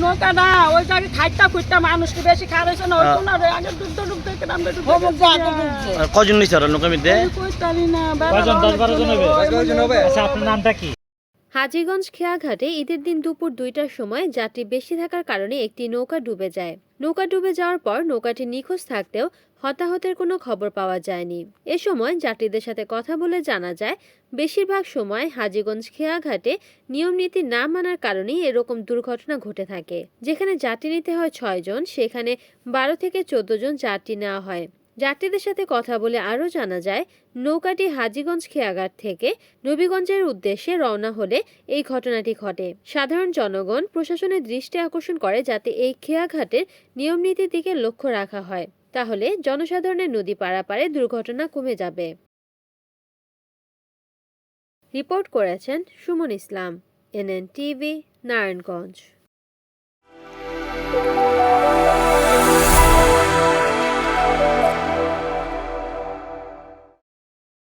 নৌকা না ওই জায়গায় খাইটা খুঁজটা মানুষকে বেশি খাওয়াইছে না ওই না কোনারে আগে ডুবতে ডুবতে কজন নিছে নৌকা না, জন হবে? আচ্ছা আপনার নামটা কি? হাজীগঞ্জ খেয়াঘাটে ঈদের দিন দুপুর দুইটার সময় যাত্রী বেশি থাকার কারণে একটি নৌকা ডুবে যায়। নৌকা ডুবে যাওয়ার পর নৌকাটি নিখোঁজ থাকতেও হতাহতের কোনো খবর পাওয়া যায়নি। এ সময় যাত্রীদের সাথে কথা বলে জানা যায়, বেশিরভাগ সময় হাজীগঞ্জ খেয়াঘাটে নিয়ম নীতি না মানার কারণেই এরকম দুর্ঘটনা ঘটে থাকে। যেখানে যাত্রী নিতে হয় ছয়জন সেখানে বারো থেকে চোদ্দ জন যাত্রী নেওয়া হয়। যাত্রীদের সাথে কথা বলে আরও জানা যায়, নৌকাটি হাজীগঞ্জ খেয়াঘাট থেকে নবীগঞ্জের উদ্দেশ্যে রওনা হলে এই ঘটনাটি ঘটে। সাধারণ জনগণ প্রশাসনের দৃষ্টি আকর্ষণ করে যাতে এই খেয়াঘাটের নিয়মনীতির দিকে লক্ষ্য রাখা হয়। তাহলে জনসাধারণের নদী পারাপারে দুর্ঘটনা কমে যাবে। রিপোর্ট করেছেন সুমন ইসলাম, এনএন টিভি, নারায়ণগঞ্জ।